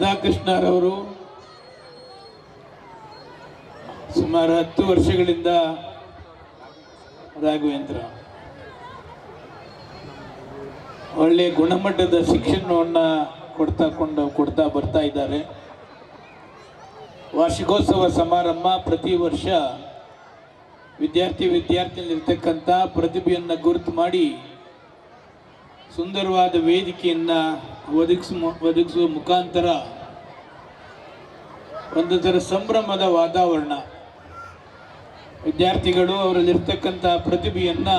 ರಾಧಾಕೃಷ್ಣರವರು ಸುಮಾರು ಹತ್ತು ವರ್ಷಗಳಿಂದ ರಾಘವೇಂದ್ರ. ಒಳ್ಳೆ ಗುಣಮಟ್ಟದ ಶಿಕ್ಷಣವನ್ನು ಕೊಡ್ತಾ ಕೊಂಡು, ಕೊಡ್ತಾ ಬರ್ತಾ ಇದ್ದಾರೆ. ವಾರ್ಷಿಕೋತ್ಸವ ಸಮಾರಂಭ ಪ್ರತಿ ವರ್ಷ ವಿದ್ಯಾರ್ಥಿ ವಿದ್ಯಾರ್ಥಿನಿರ್ತಕ್ಕಂಥ ಪ್ರತಿಭೆಯನ್ನು ಗುರುತು ಮಾಡಿ ಸುಂದರವಾದ ವೇದಿಕೆಯನ್ನು ಒದಗಿಸ ಒದಗಿಸುವ ಮುಖಾಂತರ ಒಂದು ಥರ ಸಂಭ್ರಮದ ವಾತಾವರಣ. ವಿದ್ಯಾರ್ಥಿಗಳು ಅವರಲ್ಲಿರ್ತಕ್ಕಂಥ ಪ್ರತಿಭೆಯನ್ನು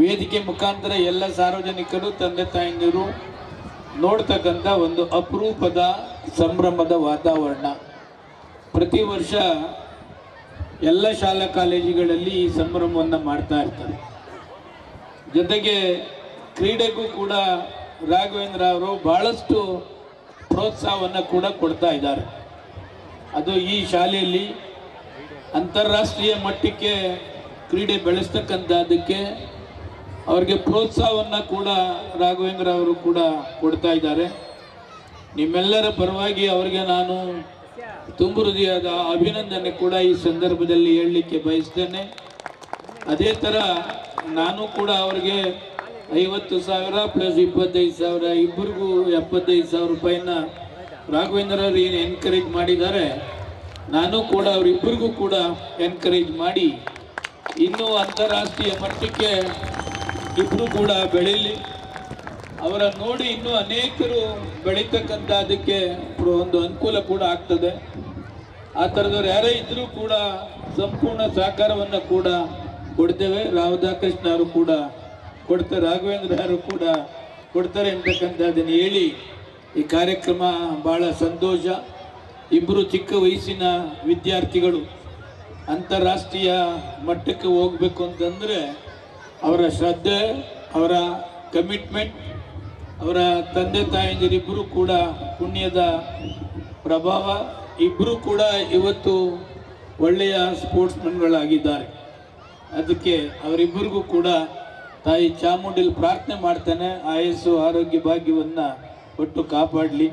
ವೇದಿಕೆ ಮುಖಾಂತರ ಎಲ್ಲ ಸಾರ್ವಜನಿಕರು, ತಂದೆ ತಾಯಂದಿರು ನೋಡ್ತಕ್ಕಂಥ ಒಂದು ಅಪರೂಪದ ಸಂಭ್ರಮದ ವಾತಾವರಣ. ಪ್ರತಿ ವರ್ಷ ಎಲ್ಲ ಶಾಲಾ ಕಾಲೇಜುಗಳಲ್ಲಿ ಈ ಸಂಭ್ರಮವನ್ನು ಮಾಡ್ತಾ ಇರ್ತಾರೆ. ಜೊತೆಗೆ ಕ್ರೀಡೆಗೂ ಕೂಡ ರಾಘವೇಂದ್ರ ಅವರು ಬಹಳಷ್ಟು ಪ್ರೋತ್ಸಾಹವನ್ನು ಕೂಡ ಕೊಡ್ತಾ ಇದ್ದಾರೆ. ಅದು ಈ ಶಾಲೆಯಲ್ಲಿ ಅಂತಾರಾಷ್ಟ್ರೀಯ ಮಟ್ಟಕ್ಕೆ ಕ್ರೀಡೆ ಬೆಳೆಸ್ತಕ್ಕಂಥದ್ದಕ್ಕೆ ಅವರಿಗೆ ಪ್ರೋತ್ಸಾಹವನ್ನು ಕೂಡ ರಾಘವೇಂದ್ರ ಅವರು ಕೂಡ ಕೊಡ್ತಾ ಇದ್ದಾರೆ. ನಿಮ್ಮೆಲ್ಲರ ಪರವಾಗಿ ಅವರಿಗೆ ನಾನು ತುಂಬು ಹೃದಯದ ಅಭಿನಂದನೆ ಕೂಡ ಈ ಸಂದರ್ಭದಲ್ಲಿ ಹೇಳಲಿಕ್ಕೆ ಬಯಸ್ತೇನೆ. ಅದೇ ಥರ ನಾನು ಕೂಡ ಅವ್ರಿಗೆ ಐವತ್ತು ಸಾವಿರ ಪ್ಲಸ್ ಇಪ್ಪತ್ತೈದು ಸಾವಿರ, ಇಬ್ಬರಿಗೂ ಎಪ್ಪತ್ತೈದು ಸಾವಿರ ರೂಪಾಯಿನ ರಾಘವೇಂದ್ರ ಅವರು ಏನು ಎನ್ಕರೇಜ್ ಮಾಡಿದ್ದಾರೆ, ನಾನು ಕೂಡ ಅವರಿಬ್ಬರಿಗೂ ಕೂಡ ಎನ್ಕರೇಜ್ ಮಾಡಿ, ಇನ್ನೂ ಅಂತಾರಾಷ್ಟ್ರೀಯ ಮಟ್ಟಕ್ಕೆ ಇಬ್ಬರು ಕೂಡ ಬೆಳೀಲಿ. ಅವರ ನೋಡಿ ಇನ್ನೂ ಅನೇಕರು ಬೆಳೀತಕ್ಕಂಥ ಅದಕ್ಕೆ ಒಂದು ಅನುಕೂಲ ಕೂಡ ಆಗ್ತದೆ. ಆ ಥರದವ್ರು ಯಾರೇ ಇದ್ದರೂ ಕೂಡ ಸಂಪೂರ್ಣ ಸಹಕಾರವನ್ನು ಕೂಡ ಕೊಡ್ತೇವೆ. ರಾಧಾಕೃಷ್ಣ ಅವರು ಕೂಡ ಕೊಡ್ತಾರೆ ರಾಘವೇಂದ್ರ ಯಾರು ಕೂಡ ಕೊಡ್ತಾರೆ ಅಂತಕ್ಕಂಥದ್ದನ್ನು ಹೇಳಿ ಈ ಕಾರ್ಯಕ್ರಮ ಭಾಳ ಸಂತೋಷ. ಇಬ್ಬರು ಚಿಕ್ಕ ವಯಸ್ಸಿನ ವಿದ್ಯಾರ್ಥಿಗಳು ಅಂತಾರಾಷ್ಟ್ರೀಯ ಮಟ್ಟಕ್ಕೆ ಹೋಗಬೇಕು ಅಂತಂದರೆ ಅವರ ಶ್ರದ್ಧೆ, ಅವರ ಕಮಿಟ್ಮೆಂಟ್ ಅವರ ತಂದೆ ತಾಯಂದಿರಿಬ್ಬರು ಕೂಡ ಪುಣ್ಯದ ಪ್ರಭಾವ. ಇಬ್ಬರು ಕೂಡ ಇವತ್ತು ಒಳ್ಳೆಯ ಸ್ಪೋರ್ಟ್ಸ್ಮನ್ಗಳಾಗಿದ್ದಾರೆ ಅದಕ್ಕೆ ಅವರಿಬ್ಬರಿಗೂ ಕೂಡ ತಾಯಿ ಚಾಮುಂಡಿಲಿ ಪ್ರಾರ್ಥನೆ ಮಾಡ್ತೇನೆ. ಆಯಸ್ಸು ಆರೋಗ್ಯ ಭಾಗ್ಯವನ್ನು ಒಟ್ಟು ಕಾಪಾಡಲಿ.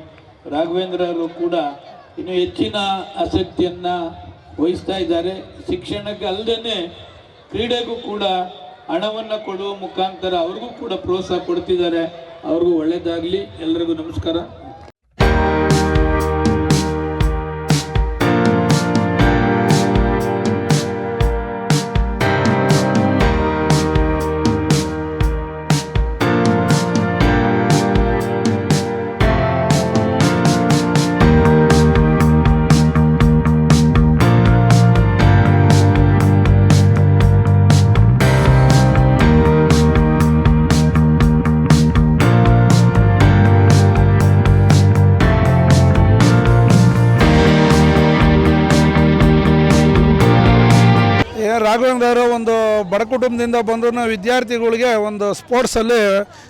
ರಾಘವೇಂದ್ರ ಅವರು ಕೂಡ ಇನ್ನು ಹೆಚ್ಚಿನ ಆಸಕ್ತಿಯನ್ನು ವಹಿಸ್ತಾ ಇದ್ದಾರೆ. ಶಿಕ್ಷಣಕ್ಕೆ ಅಲ್ಲದೇ ಕ್ರೀಡೆಗೂ ಕೂಡ ಹಣವನ್ನು ಕೊಡುವ ಮುಖಾಂತರ ಅವ್ರಿಗೂ ಕೂಡ ಪ್ರೋತ್ಸಾಹ ಕೊಡ್ತಿದ್ದಾರೆ. ಅವ್ರಿಗೂ ಒಳ್ಳೆಯದಾಗಲಿ ಎಲ್ರಿಗೂ ನಮಸ್ಕಾರ. ರಾಘವೇಂದ್ರ ಒಂದು ಬಡ ಕುಟುಂಬದಿಂದ ಬಂದ್ರು ವಿದ್ಯಾರ್ಥಿಗಳಿಗೆ ಒಂದು ಸ್ಪೋರ್ಟ್ಸಲ್ಲಿ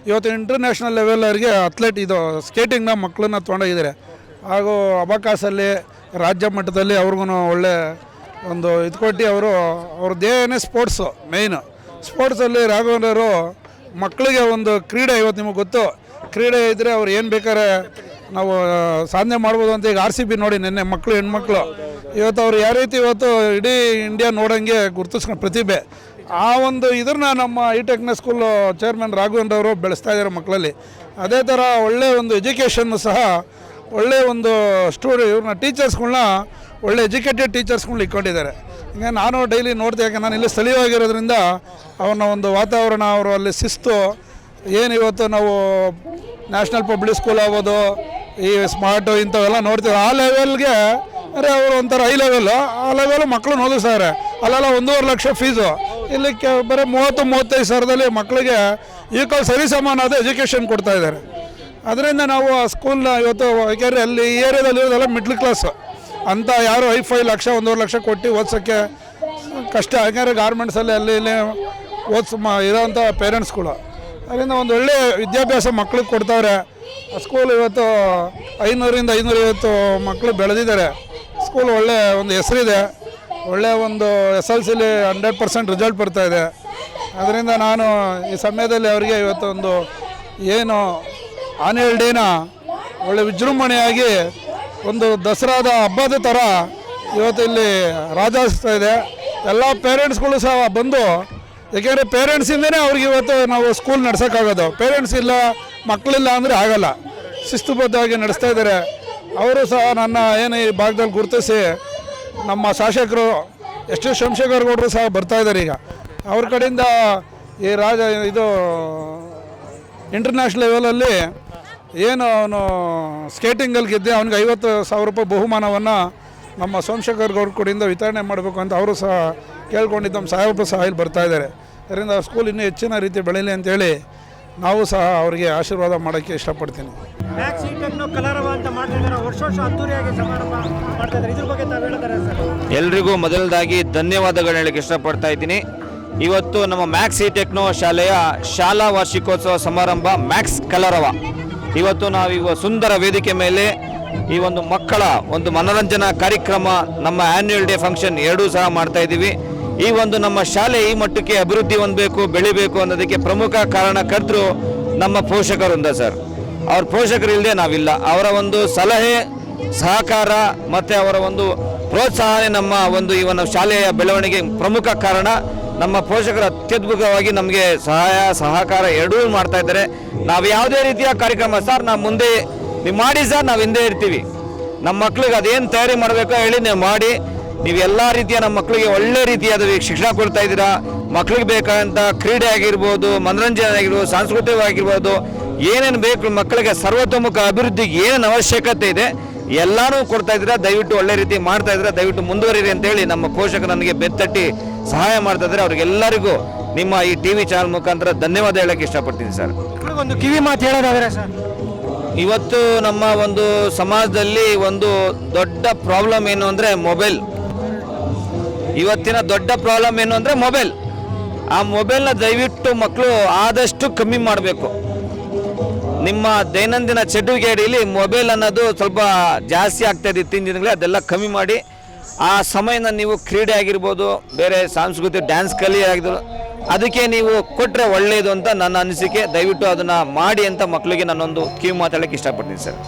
ಇವತ್ತು ಇಂಟರ್ನ್ಯಾಷನಲ್ ಲೆವೆಲ್ವರೆಗೆ ಅಥ್ಲೆಟ್ ಇದು ಸ್ಕೇಟಿಂಗ್ನ ಮಕ್ಕಳನ್ನ ತೊಗೊಂಡೋಗಿದ್ದಾರೆ. ಹಾಗೂ ಅಬಕಾಸಲ್ಲಿ ರಾಜ್ಯ ಮಟ್ಟದಲ್ಲಿ ಅವ್ರಿಗೂ ಒಳ್ಳೆ ಒಂದು ಇದು ಕೊಟ್ಟು ಅವರು, ಅವ್ರ ದೇಹನೇ ಸ್ಪೋರ್ಟ್ಸು ಮೇಯ್ನು. ಸ್ಪೋರ್ಟ್ಸಲ್ಲಿ ರಾಘವೇಂದ್ರ ಅವರು ಮಕ್ಕಳಿಗೆ ಒಂದು ಕ್ರೀಡೆ ಇವತ್ತು ನಿಮಗೆ ಗೊತ್ತು. ಕ್ರೀಡೆ ಇದ್ದರೆ ಅವ್ರು ಏನು ಬೇಕಾದ್ರೆ ನಾವು ಸಾಧನೆ ಮಾಡ್ಬೋದು ಅಂತ ಈಗ ಆರ್ ಸಿ ಬಿ ನೋಡಿ ನಿನ್ನೆ ಮಕ್ಕಳು ಹೆಣ್ಮಕ್ಳು. ಇವತ್ತು ಅವ್ರು ಯಾವ ರೀತಿ ಇವತ್ತು ಇಡೀ ಇಂಡಿಯಾ ನೋಡೋಂಗೆ ಗುರ್ತಿಸ್ಕೊಂಡು ಪ್ರತಿಭೆ. ಆ ಒಂದು ಇದನ್ನ ನಮ್ಮ ಐ ಟೆಕ್ನ ಸ್ಕೂಲ್ ಚೇರ್ಮನ್ ರಾಘವೇಂದ್ರ ಅವರು ಬೆಳೆಸ್ತಾ ಇದ್ದಾರೆ ಮಕ್ಕಳಲ್ಲಿ ಅದೇ ಥರ ಒಳ್ಳೆಯ ಒಂದು ಎಜುಕೇಷನ್ನು ಸಹ ಒಳ್ಳೆಯ ಒಂದು ಸ್ಟೂಡೆ ಇವ್ರನ್ನ ಟೀಚರ್ಸ್ಗಳನ್ನ ಒಳ್ಳೆ ಎಜುಕೇಟೆಡ್ ಟೀಚರ್ಸ್ಗಳು ಇಟ್ಕೊಂಡಿದ್ದಾರೆ. ಹಿಂಗೆ ನಾನು ಡೈಲಿ ನೋಡ್ದೆ ಯಾಕೆ, ನಾನು ಇಲ್ಲಿ ಸ್ಥಳೀಯವಾಗಿರೋದ್ರಿಂದ ಅವನ ಒಂದು ವಾತಾವರಣ, ಅವರು ಅಲ್ಲಿ ಶಿಸ್ತು, ಏನು ಇವತ್ತು ನಾವು ನ್ಯಾಷನಲ್ ಪಬ್ಲಿಕ್ ಸ್ಕೂಲ್ ಆಗ್ಬೋದು ಈ ಸ್ಮಾರ್ಟು ಇಂಥವೆಲ್ಲ ನೋಡ್ತೀವಿ ಆ ಲೆವೆಲ್ಗೆ ಅಂದರೆ ಅವರು ಒಂಥರ ಹೈ ಲೆವೆಲ್ ಆ ಲೆವೆಲ್ ಮಕ್ಕಳು ಓದಿಸ್ತಾರೆ ಅಲ್ಲೆಲ್ಲ ಒಂದೂವರೆ ಲಕ್ಷ ಫೀಸು ಇಲ್ಲಿ ಕೆ, ಬರೀ ಮೂವತ್ತು, ಮೂವತ್ತೈದು ಸಾವಿರದಲ್ಲಿ ಮಕ್ಕಳಿಗೆ ಈಕ್ವಲ್ ಸರಿ ಸಮಾನವಾದ ಎಜುಕೇಷನ್ ಕೊಡ್ತಾ ಇದ್ದಾರೆ. ಅದರಿಂದ ನಾವು ಆ ಸ್ಕೂಲ್ನ ಇವತ್ತು, ಯಾಕೆಂದರೆ ಅಲ್ಲಿ ಏರಿಯಾದಲ್ಲಿ ಇರೋದೆಲ್ಲ ಮಿಡ್ಲ್ ಕ್ಲಾಸ್ ಅಂತ ಯಾರು ಐ ಫೈ ಲಕ್ಷ, ಒಂದೂವರೆ ಲಕ್ಷ ಕೊಟ್ಟು ಓದ್ಸೋಕ್ಕೆ ಕಷ್ಟ. ಯಾಕೆಂದರೆ ಗಾರ್ಮೆಂಟ್ಸಲ್ಲಿ ಅಲ್ಲಿ ಇಲ್ಲಿ ಓದಿಸ್ ಮ ಇರೋವಂಥ ಪೇರೆಂಟ್ಸ್ಗಳು ಅದರಿಂದ ಒಂದು ಒಳ್ಳೆಯ ವಿದ್ಯಾಭ್ಯಾಸ ಮಕ್ಳಿಗೆ ಕೊಡ್ತಾವ್ರೆ ಸ್ಕೂಲ್ ಇವತ್ತು ಐನೂರಿಂದ ಐನೂರೈವತ್ತು ಮಕ್ಕಳು ಬೆಳೆದಿದ್ದಾರೆ. ಸ್ಕೂಲ್ ಒಳ್ಳೆ ಒಂದು ಹೆಸರಿದೆ. ಒಳ್ಳೆ ಒಂದು ಎಸ್ ಎಲ್ ಸಿಲಿ ಹಂಡ್ರೆಡ್ ಪರ್ಸೆಂಟ್ ರಿಸಲ್ಟ್ ಇದೆ. ಅದರಿಂದ ನಾನು ಈ ಸಮಯದಲ್ಲಿ ಅವರಿಗೆ ಇವತ್ತು ಒಂದು ಏನು ಆನ್ಯುವಲ್ ಡೇನ ಒಳ್ಳೆ ವಿಜೃಂಭಣೆಯಾಗಿ ಒಂದು ದಸರಾದ ಹಬ್ಬದ ಥರ ಇವತ್ತು ಇಲ್ಲಿ ರಾಜಿಸ್ತಾ ಇದೆ. ಎಲ್ಲ ಪೇರೆಂಟ್ಸ್ಗಳು ಸಹ ಬಂದು ಏಕೆಂದರೆ ಪೇರೆಂಟ್ಸಿಂದನೇ ಅವ್ರಿಗೆ ಇವತ್ತು ನಾವು ಸ್ಕೂಲ್ ನಡೆಸೋಕ್ಕಾಗೋದು. ಪೇರೆಂಟ್ಸ್ ಇಲ್ಲ ಮಕ್ಕಳಿಲ್ಲ ಅಂದರೆ ಆಗಲ್ಲ. ಶಿಸ್ತುಬದ್ಧವಾಗಿ ನಡೆಸ್ತಾ ಇದ್ದಾರೆ. ಅವರು ಸಹ ನನ್ನ ಏನು ಈ ಭಾಗದಲ್ಲಿ ಗುರುತಿಸಿ ನಮ್ಮ ಶಾಸಕರು ಎಸ್ ಗೌಡರು ಸಹ ಬರ್ತಾ ಇದ್ದಾರೆ ಈಗ. ಅವ್ರ ಕಡೆಯಿಂದ ಈ ರಾಜ ಇದು ಇಂಟರ್ನ್ಯಾಷನಲ್ ಲೆವೆಲಲ್ಲಿ ಏನು ಅವನು ಸ್ಕೇಟಿಂಗಲ್ಲಿ ಗೆದ್ದೆ, ಅವ್ನಿಗೆ ಐವತ್ತು ಸಾವಿರ ರೂಪಾಯಿ ಬಹುಮಾನವನ್ನು ನಮ್ಮ ಸೋಮಶೇಖರ್ ಗೌಡ್ ಕಡೆಯಿಂದ ವಿತರಣೆ ಮಾಡಬೇಕು ಅಂತ ಅವರು ಸಹ ಕೇಳ್ಕೊಂಡಿದ್ದು ನಮ್ಮ ಸಾಹೇಬರು ಸಹ ಇಲ್ಲಿ ಬರ್ತಾ ಇದ್ದಾರೆ. ಅದರಿಂದ ಸ್ಕೂಲ್ ಇನ್ನೂ ಹೆಚ್ಚಿನ ರೀತಿ ಬೆಳೀಲಿ ಅಂತೇಳಿ ನಾವು ಸಹ ಅವರಿಗೆ ಆಶೀರ್ವಾದ ಮಾಡೋಕ್ಕೆ ಇಷ್ಟಪಡ್ತೀನಿ. ಮ್ಯಾಕ್ಸ್ ಈ ಟೆಕ್ನೋ ಕಲರವ ಅಂತ ಮಾಡ್ತಾ ಇದ್ದಾರೆ ವರ್ಷ ವರ್ಷ ಅದ್ದೂರಿಯಾಗಿ ಸಮಾರಂಭ ಮಾಡ್ತಾ ಇದ್ದಾರೆ. ಇದ್ರ ಬಗ್ಗೆ ತಾವು ಹೇಳ್ತಾರೆ ಸರ್? ಎಲ್ರಿಗೂ ಮೊದಲದಾಗಿ ಧನ್ಯವಾದಗಳು ಹೇಳಕ್ಕೆ ಇಷ್ಟಪಡ್ತಾ ಇದ್ದೀನಿ. ಇವತ್ತು ನಮ್ಮ ಮ್ಯಾಕ್ಸ್ ಇ ಟೆಕ್ನೋ ಶಾಲೆಯ ಶಾಲಾ ವಾರ್ಷಿಕೋತ್ಸವ ಸಮಾರಂಭ ಮ್ಯಾಕ್ಸ್ ಕಲರವ. ಇವತ್ತು ನಾವು ಇವ ಸುಂದರ ವೇದಿಕೆ ಮೇಲೆ ಈ ಒಂದು ಮಕ್ಕಳ ಒಂದು ಮನೋರಂಜನಾ ಕಾರ್ಯಕ್ರಮ ನಮ್ಮ ಆನ್ಯುವಲ್ ಡೇ ಫಂಕ್ಷನ್ ಎರಡೂ ಸಹ ಮಾಡ್ತಾ ಇದ್ದೀವಿ. ಈ ಒಂದು ನಮ್ಮ ಶಾಲೆ ಈ ಮಟ್ಟಕ್ಕೆ ಅಭಿವೃದ್ಧಿ ಹೊಂದಬೇಕು, ಬೆಳಿಬೇಕು ಅನ್ನೋದಕ್ಕೆ ಪ್ರಮುಖ ಕಾರಣಕರ್ತರು ನಮ್ಮ ಪೋಷಕರಿಂದ ಸರ್. ಅವ್ರ ಪೋಷಕರು ಇಲ್ಲದೆ ನಾವಿಲ್ಲ. ಅವರ ಒಂದು ಸಲಹೆ, ಸಹಕಾರ ಮತ್ತು ಅವರ ಒಂದು ಪ್ರೋತ್ಸಾಹನೇ ನಮ್ಮ ಒಂದು ಈ ಒಂದು ಶಾಲೆಯ ಬೆಳವಣಿಗೆ ಪ್ರಮುಖ ಕಾರಣ. ನಮ್ಮ ಪೋಷಕರು ಅತ್ಯದ್ಭುತವಾಗಿ ನಮಗೆ ಸಹಾಯ, ಸಹಕಾರ ಎರಡೂ ಮಾಡ್ತಾ ಇದ್ದಾರೆ. ನಾವು ಯಾವುದೇ ರೀತಿಯ ಕಾರ್ಯಕ್ರಮ ಸರ್, ನಾವು ಮುಂದೆ ನೀವು ಮಾಡಿ ಸರ್, ನಾವು ಹಿಂದೆ ಇರ್ತೀವಿ. ನಮ್ಮ ಮಕ್ಳಿಗೆ ಅದೇನು ತಯಾರಿ ಮಾಡಬೇಕೋ ಹೇಳಿ ನೀವು ಮಾಡಿ. ನೀವು ಎಲ್ಲ ರೀತಿಯ ನಮ್ಮ ಮಕ್ಕಳಿಗೆ ಒಳ್ಳೆ ರೀತಿಯಾದ ಶಿಕ್ಷಣ ಕೊಡ್ತಾ ಇದ್ದೀರಾ? ಮಕ್ಕಳಿಗೆ ಬೇಕಾದಂಥ ಕ್ರೀಡೆ ಆಗಿರ್ಬೋದು ಮನೋರಂಜನೆ ಆಗಿರ್ಬೋದು ಸಾಂಸ್ಕೃತಿಕವಾಗಿರ್ಬೋದು ಏನೇನು ಬೇಕು ಮಕ್ಕಳಿಗೆ ಸರ್ವತೋಮುಖ ಅಭಿವೃದ್ಧಿಗೆ ಏನೇನು ಅವಶ್ಯಕತೆ ಇದೆ ಎಲ್ಲಾನು ಕೊಡ್ತಾ ಇದ್ದೀರಾ? ದಯವಿಟ್ಟು ಒಳ್ಳೆ ರೀತಿ ಮಾಡ್ತಾ ಇದ್ದೀರಾ? ದಯವಿಟ್ಟು ಮುಂದುವರಿರಿ ಅಂತೇಳಿ ನಮ್ಮ ಪೋಷಕರು ನನಗೆ ಬೆತ್ತಟ್ಟಿ ಸಹಾಯ ಮಾಡ್ತಾ ಇದ್ದಾರೆ. ಅವ್ರಿಗೆಲ್ಲರಿಗೂ ನಿಮ್ಮ ಈ ಟಿ ವಿ ಚಾನಲ್ ಮುಖಾಂತರ ಧನ್ಯವಾದ ಹೇಳಕ್ಕೆ ಇಷ್ಟಪಡ್ತೀನಿ ಸರ್. ಒಂದು ಕಿವಿ ಮಾತು ಹೇಳೋದಾದ್ರೆ ಸರ್? ಇವತ್ತು ನಮ್ಮ ಒಂದು ಸಮಾಜದಲ್ಲಿ ಒಂದು ದೊಡ್ಡ ಪ್ರಾಬ್ಲಮ್ ಏನು ಅಂದರೆ ಮೊಬೈಲ್ ಇವತ್ತಿನ ದೊಡ್ಡ ಪ್ರಾಬ್ಲಮ್ ಏನು ಅಂದರೆ ಮೊಬೈಲ್ ಆ ಮೊಬೈಲ್ನ ದಯವಿಟ್ಟು ಮಕ್ಕಳು ಆದಷ್ಟು ಕಮ್ಮಿ ಮಾಡಬೇಕು. ನಿಮ್ಮ ದೈನಂದಿನ ಚಟುವಟಿಕೆಯಲ್ಲಿ ಮೊಬೈಲ್ ಅನ್ನೋದು ಸ್ವಲ್ಪ ಜಾಸ್ತಿ ಆಗ್ತಾ ಇದೆ ಇತ್ತೀಚಿನ ದಿನಗಳಲ್ಲಿ, ಅದೆಲ್ಲ ಕಮ್ಮಿ ಮಾಡಿ. ಆ ಸಮಯನ ನೀವು ಕ್ರೀಡೆ ಆಗಿರ್ಬೋದು, ಬೇರೆ ಸಾಂಸ್ಕೃತಿಕ ಡ್ಯಾನ್ಸ್ ಕಲಿ ಆಗಿದ್ರು ಅದಕ್ಕೆ ನೀವು ಕೊಟ್ಟರೆ ಒಳ್ಳೆಯದು ಅಂತ ನನ್ನ ಅನಿಸಿಕೆ. ದಯವಿಟ್ಟು ಅದನ್ನು ಮಾಡಿ ಅಂತ ಮಕ್ಕಳಿಗೆ ನಾನೊಂದು ಕಿವಿ ಮಾತಾಡೋಕ್ಕೆ ಇಷ್ಟಪಡ್ತೀನಿ ಸರ್.